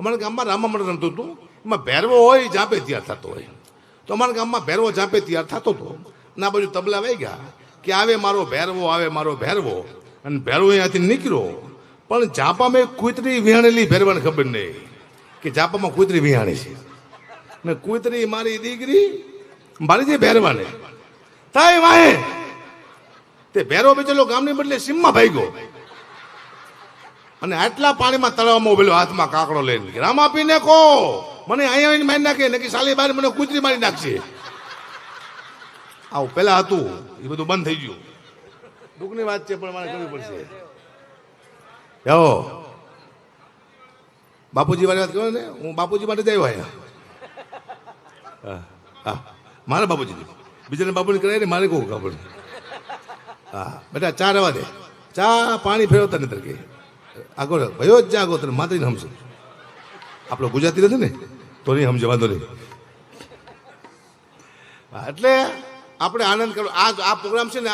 અમારા ગામમાં રામા મંડળ રમતું હતું. એમાં ભેરવો હોય જાપે તૈયાર થતો હોય. તો અમારા ગામમાં ભેરવો જાપે તૈયાર થતો હતો. આ બાજુ તબલા વહી ગયા કે આવે મારો ભેરવો, આવે મારો ભેરવો. અને ભેરવો અહીંયાથી નીકળ્યો. પણ જાપામાં કુતરી વિહાણેલી ભેરવાને ખબર નહીં કે જાપામાં કુતરી વિહાણી છે. ને કુતરી મારી દીકરી, મારી જે ભેરવાને. થાય વાહે! તે ભેરો બેચેલો ગામની બદલે સીમમાં ભાગ્યો. અને આટલા પાણીમાં તળાવમાં ઉભેલો હાથમાં કાકડો લઈને રામ આપીને કો મને અહીંયા આવીને મારી નાખે નક્કી સાલી બાર મને કૂતરી મારી નાખશે. આવું પેલા હતું એ બધું બંધ થઈ ગયું. દુઃખની વાત છે પણ મારે કરવી પડશે. જાઓ. બાપુજી વાળી વાત કરો ને હું બાપુજી માટે જ આવ્યો હા, મારા બાપુજી બીજાને બાપુજી કરાય ને મારે કહું ખબર હા બેટા ચા રવા દે. ચા પાણી ફેરવતા નથી કે. આગળ ભયો જ જાગો તને માત્રી સમજે. આપણો ગુજરાતી નથી ને? તો નહીં સમજે, વાંધો નહીં. એટલે આપણે આનંદ કરવો આ આ પ્રોગ્રામ છે ને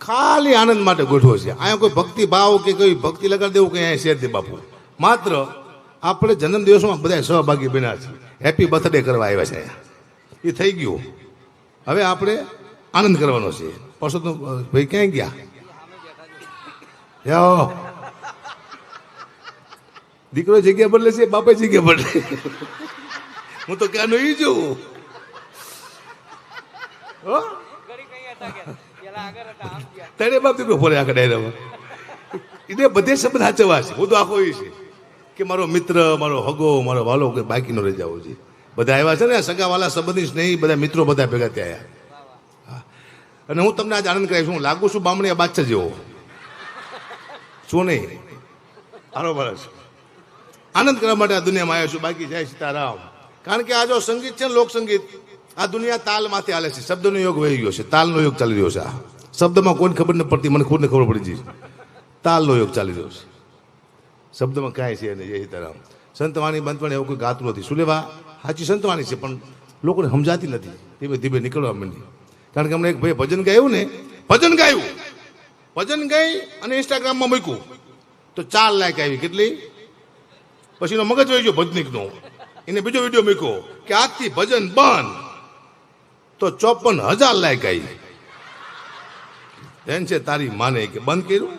ખાલી આનંદ માટે ગોઠવો છે. અહીંયા કોઈ ભક્તિ ભાવ કે કોઈ ભક્તિ લગાડી દેવું કે અહીંયા શેર દે બાપુ. માત્ર આપણે જન્મ દિવસમાં બધા સહભાગી બન્યા છે હેપી બર્થડે કરવા આવ્યા છે એ થઈ ગયું. હવે આપણે આનંદ કરવાનો છે. પરસોત્તમ ભાઈ ક્યાંય ગયા? દીકરો જગ્યા બદલે છે, બાપા જગ્યા બદલે. હું તો ક્યાં નહીં જોઉં? તને બાપ દીકરો ફરે આખા ડાયરામાં. એને બધે શબ્દ સાચવા છે. હું તો આખો એ છે કે મારો મિત્ર, મારો હગો, મારો વાલો કે બાકી નો રહી છે. બધા આવ્યા છે ને, સગાવાલા સંબંધી સ્નેહી બધા મિત્રો બધા ભેગા થયા હા. અને હું તમને આજ આનંદ કરાવીશ. હું લાગુ છું બામણી બાદશાહ જેવો. શું નહીં. આરો બરસ આનંદ કરવા માટે આ દુનિયામાં આવ્યો છું. બાકી જય સીતારામ. કારણ કે આ જો સંગીત છે ને, લોક સંગીત, આ દુનિયા તાલમાંથી હાલે છે. શબ્દનો યોગ વહી ગયો છે. તાલનો યોગ ચાલી રહ્યો છે આ. શબ્દમાં કોઈને ખબર ન પડતી, મને ખુદને ખબર પડી જઈ તાલનો યોગ ચાલી રહ્યો છે. શબ્દમાં કાંઈ છે નહીં. જય સીતારામ. સંતવાણી બંતવાણી એવું કોઈ ગાતું નથી. શું લેવા? સાચી સંતવાણી છે, પણ લોકોને સમજાતી નથી. ધીમે ધીમે નીકળવા માંડી. કારણ કે હમણાં એક ભાઈ ભજન ગાયું ને, ભજન ગાયું. ભજન ગાઈ અને ઇન્સ્ટાગ્રામમાં મૂક્યું. તો ચાર લાખ આવી. કેટલી? પછી મગજ વહી ગયો ભજનિકનો. એને બીજો વીડિયો મૂક્યો કે આજથી ભજન બંધ. તો ચોપન હજાર લાયક આવી એમ છે તારી માને કે બંધ કર્યું?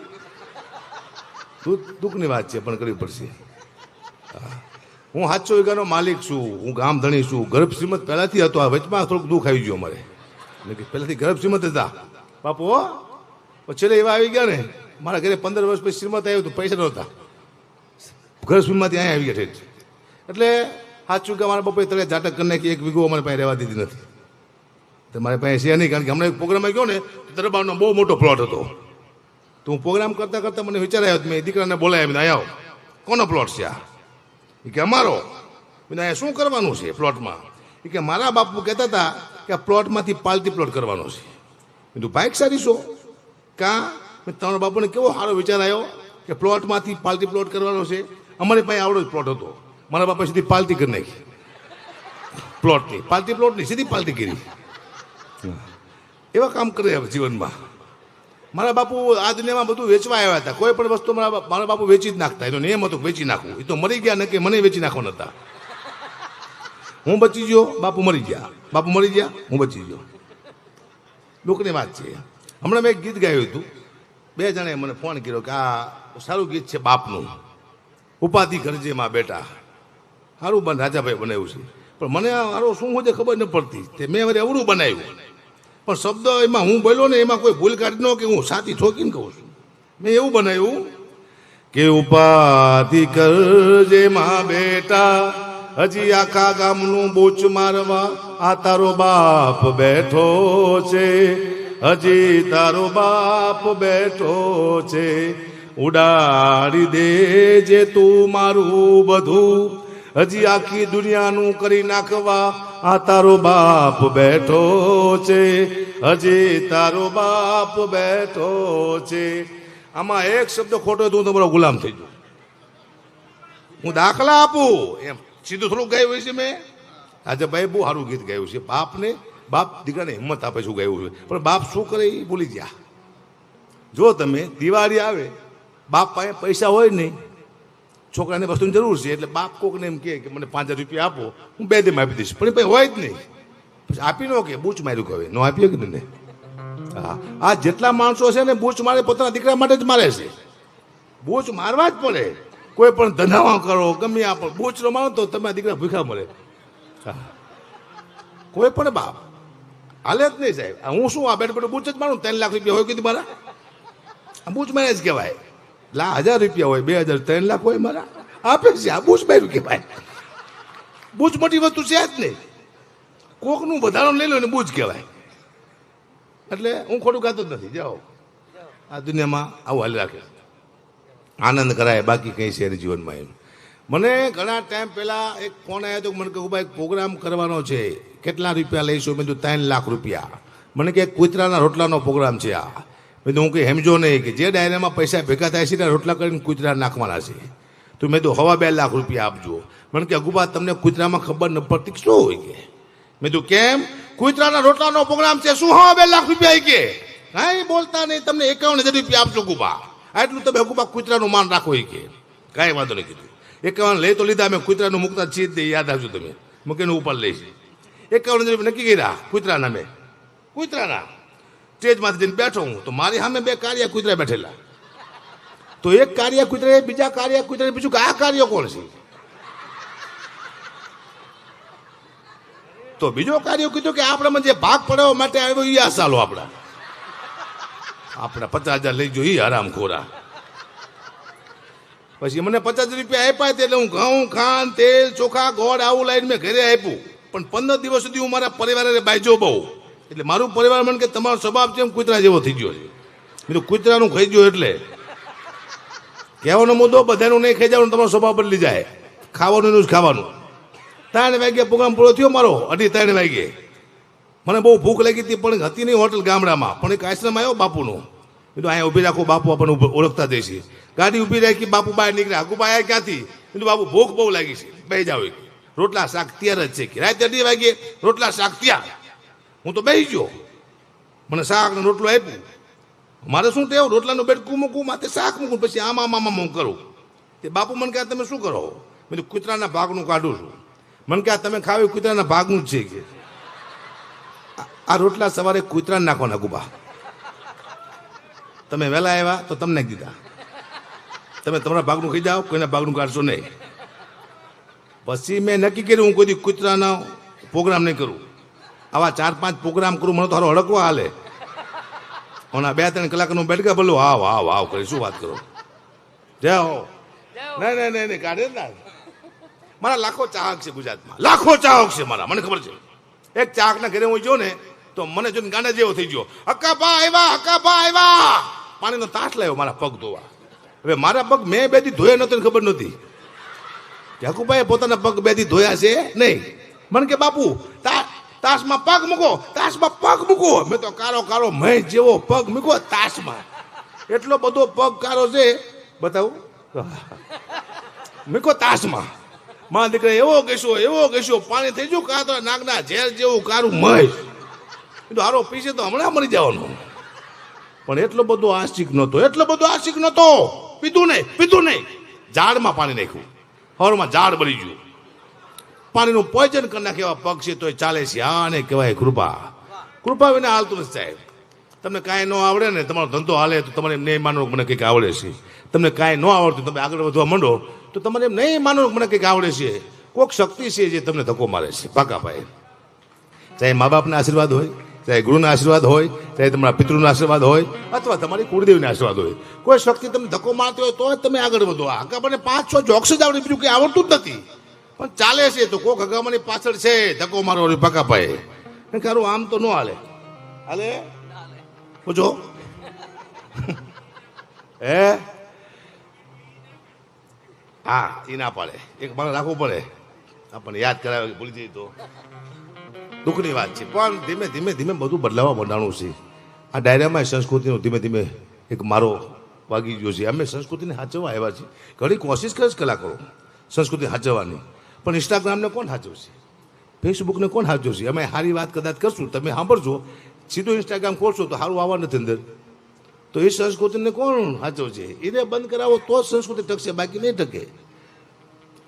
દુઃખ, દુઃખની વાત છે, પણ કરવી પડશે. હા. સાતસો વીઘાનો માલિક છું, હું ગામ ધણી છું ગર્ભ શ્રીમત પહેલાથી હતો, આ વચમાં થોડુંક દુઃખ આવી ગયું અમારે. એટલે કે પહેલાથી ગર્ભ શ્રીમત હતા. બાપુ છેલ્લે એવા આવી ગયા ને, મારા ઘરે પંદર વર્ષ પછી શ્રીમત આવ્યું તો પૈસા નહોતા. ઘર સુધીમાંથી અહીંયા આવી ગયા એટલે સાચું કે મારા પપ્પાએ તળે જાટક કરીને કે એક વીઘો અમારે પાસે રહેવા દીધી નથી. તો મારી પાસે છે નહીં, કારણ કે હમણાં પ્રોગ્રામમાં ગયો ને દરબારનો બહુ મોટો પ્લોટ હતો. તો હું પ્રોગ્રામ કરતાં કરતાં મને વિચાર આવ્યો મેં દીકરાને બોલાય મેં આવ્યો આવો કોનો પ્લોટ છે આ? કે, અમારો. મેં અહીંયા શું કરવાનું છે પ્લોટમાં એ કે, મારા બાપુ કહેતા હતા કે આ પ્લોટમાંથી પાલટી પ્લોટ કરવાનો છે. તું બાઇક સારી છો કાં? મેં તમારા બાપુને કેવો સારો વિચાર આવ્યો કે પ્લોટમાંથી પાલતી પ્લોટ કરવાનો છે? અમારી પાસે આવડો જ પ્લોટ હતો. મારા બાપા સીધી પાલતી કરી નાખી. પ્લોટની પાલટી પ્લોટની સીધી પાલતી કરી. એવા કામ કરે હવે જીવનમાં. મારા બાપુ આ દુનિયામાં બધું વેચવા આવ્યા હતા. કોઈ પણ વસ્તુ મારા મારા બાપુ વેચી જ નાખતા. એનો નિયમ હતો વેચી નાખવું. એ તો મરી ગયા ને કે મને વેચી નાખવાના હતા હું બચી ગયો, બાપુ મરી ગયા. બાપુ મરી ગયા, હું બચી ગયો. લોકની વાત છે. હમણાં મેં એક ગીત ગાયું હતું. બે જણે મને ફોન કર્યો કે આ સારું ગીત છે બાપનું. ઉપાધિ કરજે માં બેટા. સારું બન રાજાભાઈ બનાવ્યું છે. પણ મને મારો શું હોય ખબર ન પડતી. તે મેં હવે અવળું બનાવ્યું. પણ શબ્દ એમાં હું બોલ્યો ને એમાં કોઈ ભૂલ કાઢી ન કે હું સાથી ઠોકીને કહું છું. મેં એવું બનાવ્યું કે ઉપાધિ કરજે બેટા, હજી આખા ગામનું બૂચ મારવા આ તારો બાપ બેઠો છે. હજી તારો બાપ બેઠો છે. ઉડાડી દે જે તું મારું બધું. હજી આખી દુનિયાનું કરી નાખવા આ તારો બાપ બેઠો છે. હજી તારો બાપ બેઠો છે. આમાં એક શબ્દ ખોટો તો તમારો ગુલામ થઈ જાઉં હું દાખલા આપું. એમ સીધું થોડું ગાયું છે મેં. આજે ભાઈ બહુ સારું ગીત ગાયું છે. બાપને બાપ દીકરાને હિંમત આપે શું ગાયું છે. પણ બાપ શું કરે એ ભૂલી ગયા. જો તમે દિવાળી આવે બાપ પાસે પૈસા હોય નહીં. છોકરાને વસ્તુની જરૂર છે, એટલે બાપ કોકને એમ કે મને પાંચ હજાર રૂપિયા આપો, હું બે દિન આપી દઈશ. પણ ભાઈ હોય જ નહીં. પછી આપી નો કે, બૂચ માર્યું કહે ન આપીએ કે નહીં હા. આ જેટલા માણસો છે ને, બૂચ મારે પોતાના દીકરા માટે જ મારે છે. બૂચ મારવા જ પડે. કોઈ પણ ધંધામાં કરો, ગમે આ પણ. બૂચ નો મારો તો તમારા દીકરા ભૂખા મળે. કોઈ પણ બાપ. હાલે જ નહીં સાહેબ. હું શું, આ બેઠ બેઠું બૂચ જ મારું ત્રણ લાખ રૂપિયા હોય કીધું મારા? બૂચ જ કહેવાય. લા, હજાર રૂપિયા હોય, બે હજાર, ત્રણ લાખ હોય મારા. આપે છે, આ બૂચ માર્યું ભાઈ બુજ મોટી વસ્તુ છે જ નહીં. કોકનું વધારો લઈ લો ને બુજ કહેવાય. એટલે હું ખોટું ગાતો જ નથી. જાઓ. આ દુનિયામાં આવું હાલી રાખે. આનંદ કરાય, બાકી કંઈ છે જીવનમાં એમ. મને ઘણા ટાઈમ પહેલાં એક ફોન આવ્યો હતો મને કહ્યું ભાઈ પ્રોગ્રામ કરવાનો છે. કેટલા રૂપિયા લઈશું? મેં તો ત્રણ લાખ રૂપિયા. મને કે કૂતરાના રોટલાનો પ્રોગ્રામ છે આ. મેં તો હું કંઈ હેમજો નહીં કે જે ડાયરામાં પૈસા ભેગા થાય છે ને રોટલા કરીને કૂતરા નાખવાના છે. તો મેં તો હવા બે લાખ રૂપિયા આપજો. મને કે, અગુબા, તમને કૂતરામાં ખબર ન પડતી શું હોય કે? મેં તું કેમ? કૂતરાના રોટલાનો પ્રોગ્રામ છે, શું હવા બે લાખ રૂપિયા કે? કાંઈ બોલતા નહીં, તમને એકાવન હજાર રૂપિયા આપજો ગુબા આટલું તમે ગુબા કૂતરાનું માન રાખો એ કે? કાંઈ વાંધો નહીં કીધું. એકાવન લઈ તો લીધા, મેં કૂતરાનું મુકતા છીએ જ યાદ આવજો તમે. મૂકીને ઉપર લઈશ. એકાવન હજાર રૂપિયા નક્કી કર્યા, કૂતરાના મેં. કૂતરાના. સ્ટેજમાંથી જઈને બેઠો હું, તો મારી સામે બે કાર્ય કૂતરા બેઠેલા. તો એક કાર્ય કૂતરા બીજા કાર્ય કૂતરા બીજું આ કાર્ય કોણ છે? તો બીજો કાર્ય કીધું કે આપણામાં જે ભાગ પડાવવા માટે આવ્યો એ આ સાલો આપણા. આપણા પચાસ હજાર લઈ જો એ આરામ ખોરા. પછી મને પચાસ રૂપિયા આપ્યા એટલે હું ઘઉં, ખાંડ, તેલ, ચોખા, ગોળ, આવું લાઈન મેં ઘરે આપ્યું. પણ પંદર દિવસ સુધી હું મારા પરિવારને બાજ્યો બહુ. એટલે મારું પરિવાર મને કે તમારો સ્વભાવ છે એમ કૂતરા જેવો થઈ ગયો છે. બીજું કૂતરાનું ખાઈ ગયો એટલે. કહેવાનો મુદ્દો, બધાનું નહીં ખાઈ જવાનું, તમારો સ્વભાવ બદલી જાય. ખાવાનું એનું જ ખાવાનું. ત્રણ વાગે પ્રોગ્રામ પૂરો થયો મારો, અઢી ત્રણ વાગે મને બહુ ભૂખ લાગી હતી, પણ હતી નહીં હોટલ ગામડામાં. પણ એક આશ્રમ આવ્યો બાપુનો. એટલે અહીંયા ઊભી રાખો, બાપુ આપણને ઓળખતા દેશે ગાડી ઊભી રાખી, બાપુ બહાર નીકળ્યા. આગુ આયા ક્યાંથી? એટલે બાપુ, ભૂખ બહુ લાગી છે. બે જાવ રોટલા શાક તૈયાર જ છે કે. રાતે અઢી વાગે રોટલા શાક તૈયાર. હું તો બેસી ગયો. મને શાક ને રોટલો આપ્યું. મારે શું ટેવ? રોટલાનું બેડકું મૂકું, માથે શાક મૂકું, પછી આમ આમ આમ હું કરું. તે બાપુ મને કહે તમે શું કરો? મેં કૂતરાના ભાગનું કાઢું છું. મને કહે તમે ખાવી કૂતરાના ભાગનું જ છે કે. આ- રોટલા સવારે કૂતરાને નાખવાના ગુબા તમે વહેલા આવ્યા તો તમને દીધા. તમે તમારા ભાગનું ખાઈ જાઓ, કોઈના ભાગનું કાઢશો નહીં. પછી મેં નક્કી કર્યું, હું કોઈ કૂતરાનો પ્રોગ્રામ નહીં કરું. આવા ચાર પાંચ પ્રોગ્રામ કરું મને તારો હડકવા હાલે. ઓના બે ત્રણ કલાકનું બેઠકા બોલો હાવ હાવ હાવ કરી શું વાત કરો? જય હો. નહીં નહીં નહીં નહીં કાઢે ના. મારા લાખો ચાહક છે ગુજરાતમાં. લાખો ચાહક છે મારા મને ખબર છે. એક ચાહકના ઘરે હું જો ને તો મને જોઈને ગાંડા જેવો થઈ ગયો. હક્કાબા આવ્યા હકાપા આવ્યા પાણીનો તાસ લાવ્યો મારા પગ ધોવા. હવે મારા પગ મેં બે દી ધોયા નતો ખબર નહોતી. જાકુભાઈ પોતાના પગ બે દી ધોયા છે નહીં. મને કે બાપુ તા તાસમાં પગ મૂકો, તાસમાં પગ મૂકો. મેં તો કારો કારો મહેશ જેવો પગ મૂકો તાસમાં. એટલો બધો પગ કારો છે, બતાવું? મૂકો તાસમાં. માં દીકરા એવો કહેશો એવો કહેશો પાણી થઈ ગયું તો નાગના ઝેર જેવું કારું મય તો હારો પીશે તો હમણાં મરી જવાનું. પણ એટલો બધો આશિક નહોતો, એટલો બધો આશિક નહોતો. પીધું નહીં પીધું નહીં. ઝાડમાં પાણી નાખ્યું. હવારમાં ઝાડ બળી ગયું. પાણીનું પોઈઝન કરી નાખે એવા પગ છે તોય ચાલે છે. આને કહેવાય કૃપા. કૃપા વિના હાલતું નથી સાહેબ. તમને કાંઈ ન આવડે ને, તમારો ધંધો હાલે તો તમારે એમ નહીં માનવું મને કંઈક આવડે છે. તમને કાંઈ ન આવડતું, તમે આગળ વધવા માંડો, તો તમારે એમ નહીં માનવું મને કંઈક આવડે છે. કોઈક શક્તિ છે જે તમને ધક્કો મારે છે. પાકા ભાઈ ચાહે મા બાપના આશીર્વાદ હોય, ચાહે ગુરુના આશીર્વાદ હોય, ચાહે તમારા પિતૃના આશીર્વાદ હોય, અથવા તમારી કુળદેવીના આશીર્વાદ હોય. કોઈ શક્તિ તમને ધક્કો મારતી હોય તો જ તમે આગળ વધો. હગામાને પાંચ છ જોક્સ જ આવડે, બીજું કંઈ આવડતું જ નથી. પણ ચાલે છે તો કોક હગામાની પાછળ છે, ધક્કો મારો પાકા ભાઈ ખારું આમ તો ન હાલે. હાલે? પૂછો હે? હા એ ના પાડે. એક માણસ રાખવું પડે. આપણને યાદ કરાવે ભૂલી જઈએ તો. દુઃખની વાત છે. પણ ધીમે ધીમે ધીમે બધું બદલાવા માંડાણું છે. આ ડાયરામાં સંસ્કૃતિનું ધીમે ધીમે એક મારો વાગી ગયો છે. અમે સંસ્કૃતિને સાચવવા આવ્યા છીએ. ઘણી કોશિશ કરે છે કલાકારો સંસ્કૃતિ સાચવવાની પણ ઇન્સ્ટાગ્રામને કોણ હાજવશે ફેસબુકને કોણ હાજવશે અમે સારી વાત કદાચ કરશું, તમે સાંભળજો. સીધું ઇન્સ્ટાગ્રામ ખોલશો તો સારું આવવા નથી અંદર. તો એ સંસ્કૃતિને કોણ હાજવશે એને બંધ કરાવો તો જ સંસ્કૃતિ ટકશે બાકી નહીં ટકે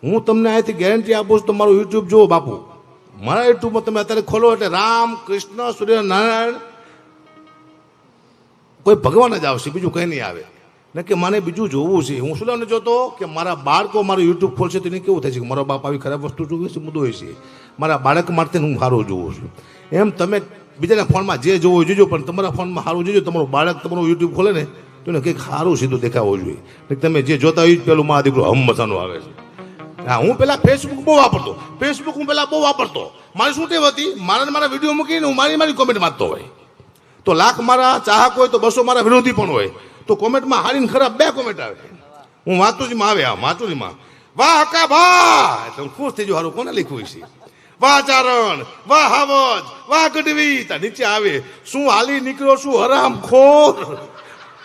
હું તમને અહીંથી ગેરંટી આપું છું, તમારું યુટ્યુબ જુઓ બાપુ. મારા યુટ્યુબમાં તમે અત્યારે ખોલો એટલે રામ કૃષ્ણ સૂર્યનારાયણ કોઈ ભગવાન જ આવશે, બીજું કંઈ નહીં આવે. ને કે મને બીજું જોવું છે. હું શું લેવાનું જોતો? કે મારા બાળકો મારું યુટ્યુબ ખોલશે તો એને કેવું થાય છે? કે મારો બાપ આવી ખરાબ વસ્તુ જોવે છે, મુદ્દો હોય છે. મારા બાળક માટે હું સારું જોઉં છું. એમ તમે બીજાના ફોનમાં જે જોવું જોજો, પણ તમારા ફોનમાં સારું જોજો, તમારું બાળક તમારું યુટ્યુબ ખોલે ને, તો એને કંઈક સારું સીધું દેખાવું જોઈએ. તમે જે જોતા હોય પેલું મારા દીકરો હમ આવે છે. હા, હું પેલા ફેસબુક બહુ વાપરતો. ફેસબુક હું પેલા બહુ વાપરતો. મારી શું ટેવ હતી? મારા મારા વીડિયો મૂકીને હું મારી મારી કોમેન્ટ વાંચતો હોય. તો લાખ મારા ચાહક હોય, તો બસો મારા વિરોધી પણ હોય. તો કોમેન્ટમાં હારીને ખરાબ બે કોમેન્ટ આવે હું વાંચું છું માં આવે આ છું વાહ હકા ભા એટલે ખુશ થઈ જવું હારું, કોને લખ્યું છે વાહ, ચારણ, વાહ, હાવજ, વાહ, ગઢવી! તા નીચે આવે. શું હાલી નીકળ્યો, શું હરામ ખોર?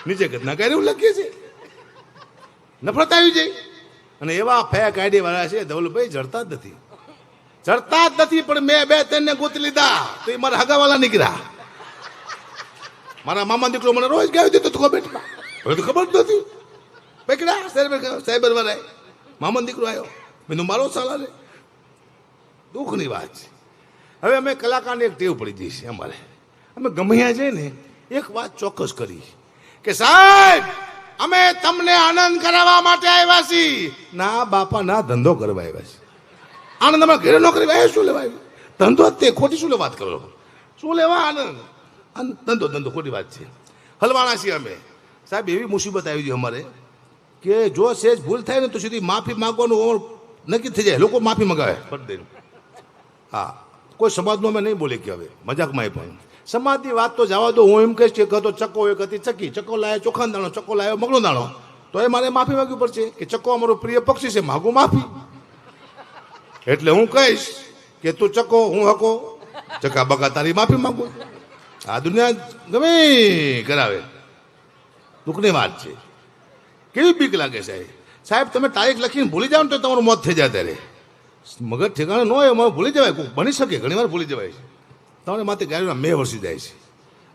નીચે ઘટના કરી એવું લખીએ છે. નફરત આવી જાય. અને એવા ફેક આઈડી વાળા છે ધવલભાઈ જડતા જ નથી. જડતા જ નથી, પણ મેં બે, ત્રણને ગોતી લીધા. તો એ મારા હગાવાલા નીકળ્યા. મારા મામા દીકરો મને રોજ ગાવી દેતો તો કોમેન્ટમાં હવે તો ખબર જ નથી. પકડા સાહેબ સાહેબર વાળાએ મામા દીકરો આવ્યો. મેં મારો સાલા રે. દુઃખની વાત છે. હવે અમે કલાકારને એક ટેવ પડી જઈશ અમારે. અમે ગમ્યા છે ને, એક વાત ચોક્કસ કરી કે, સાહેબ, અમે તમને આનંદ કરાવવા માટે આવ્યા છીએ. ના, બાપા, ના, ધંધો કરવા આવ્યા છે. આનંદ અમારે ઘરે નોકરી આવ્યા શું લેવા ધંધો તે, ખોટી શું લેવા વાત કરો? શું લેવા આનંદ? ધંધો ધંધો ખોટી વાત છે. હલવાણા છીએ અમે. સાહેબ એવી મુસીબત આવી છે અમારે કે જો સેજ ભૂલ થાય ને તો સુધી માફી માંગવાનું નક્કી થઈ જાય. લોકો માફી મગાવે. ફરદેન હા કોઈ સમાજનું અમે નહીં બોલી કે હવે. મજાકમાં પણ. સમાજની વાત તો જવા દો હું એમ કહીશ કે કહો ચક્કો એક હતી ચકી ચક્કો લાવ્યો ચોખાન દાણો ચક્કો લાવ્યો મગનો દાણો. તો એ મારે માફી માગવી પડશે કે ચક્કો અમારો પ્રિય પક્ષી છે માગું માફી. એટલે હું કહીશ કે તું ચક્કો હું હકો. ચકા બકા તારી માફી માંગુ. આ દુનિયા ગમે કરાવે. દુઃખની વાત છે. કેવી બીક લાગે સાહેબ? સાહેબ, તમે તારીખ લખીને ભૂલી જાઓ ને તો તમારું મોત થઈ જાય ત્યારે. મગજ ઠેકાણે ન હોય, અમારે ભૂલી જવાય. બની શકે, ઘણી વાર ભૂલી જવાય છે. તમારે માથે ગાડીમાં મેં વરસી જાય છે.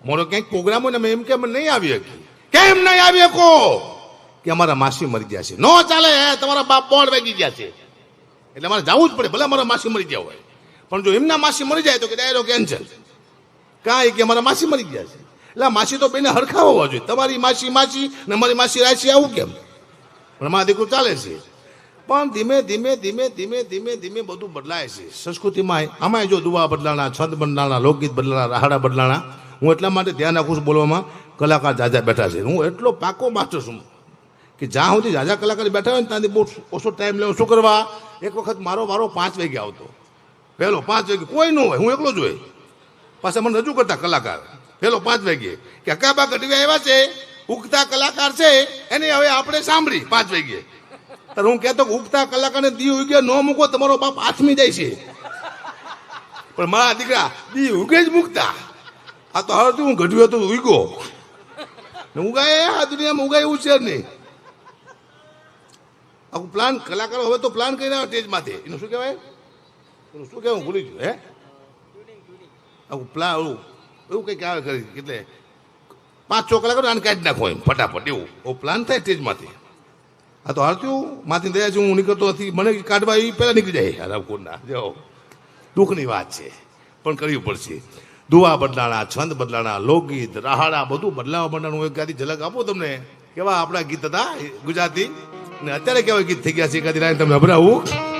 મારો ક્યાંક પ્રોગ્રામ હોય ને એમ કે નહીં આવી શકી કેમ નહીં આવી શકો કે અમારા માસી મરી ગયા છે. ન ચાલે તમારા બાપ બોર્ડ વાગી ગયા છે. એટલે અમારે જવું જ પડે, ભલે અમારા માસી મરી ગયા હોય. પણ જો એમના માસી મરી જાય તો કે ડાયરો કેન્સલ કાંઈ કે મારા માસી મરી ગયા છે. એટલે માસી તો બેને હરખા હોવા જોઈએ. તમારી માસી માસી ને મારી માસી રાશી આવું કેમ? મારા ચાલે છે. પણ ધીમે ધીમે ધીમે ધીમે ધીમે ધીમે બધું બદલાય છે. સંસ્કૃતિમાં આમાં જો દુવા બદલાણા, છંદ બદલાણા, લોકગીત બદલાણા રાહડા બદલાણા, હું એટલા માટે ધ્યાન રાખું છું બોલવામાં કલાકાર જાજા બેઠા છે. હું એટલો પાકો માસ્ટર છું કે જ્યાં સુધી જાજા કલાકાર બેઠા હોય ને ત્યાંથી બહુ ઓછો ટાઈમ લેવો. શું કરવા? એક વખત મારો વારો પાંચ વાગે આવતો. પહેલો પાંચ વાગે કોઈ ન હોય. હું એકલો જ હોય. પાછા મને રજૂ કરતા કલાકાર. પેલો પાંચ વાગ્યે કે અકાબા કટવી આવ્યા છે? ઉગતા કલાકાર છે. એને હવે આપણે સાંભળી. પાંચ વાગ્યે ત્યારે હું કહેતો ઉગતા કલાકારને દી ઉગ્યા ન મૂકો, તમારો બાપ આથમી જાય છે. પણ મારા દીકરા, દી ઉગે જ મૂકતા. આ તો હવે હું ઘટ્યો હતો, ઉગ્યો. ને ઉગાય, આ દુનિયામાં ઉગાય એવું છે નહીં. આખું પ્લાન કલાકારો હવે તો પ્લાન કરીને આવે સ્ટેજમાંથી એનું શું કહેવાય? શું કહેવાય? હું ભૂલી ગયું, હે? આવું પ્લા એવું એવું કંઈક આવે કરી એટલે પાંચ ચોકલા કરો આને કાઢી નાખો એમ ફટાફટ એવું. એવો પ્લાન થાય સ્ટેજમાંથી આ તો હાલતું માથી દયા છે હું નીકળતો નથી. મને કાઢવા એ પહેલાં નીકળી જાય. રાવકુંડના જો. દુઃખની વાત છે. પણ કરવી પડશે. દુવા બદલાણા છંદ બદલાણા લોકગીત રાહાડા બધું બદલાવા બદલાનું એક ગાદી ઝલક આપો તમને. કેવા આપણા ગીત હતા ગુજરાતી? ને અત્યારે કેવા ગીત થઈ ગયા છે? એકાદી રાય તમને અભરાવું.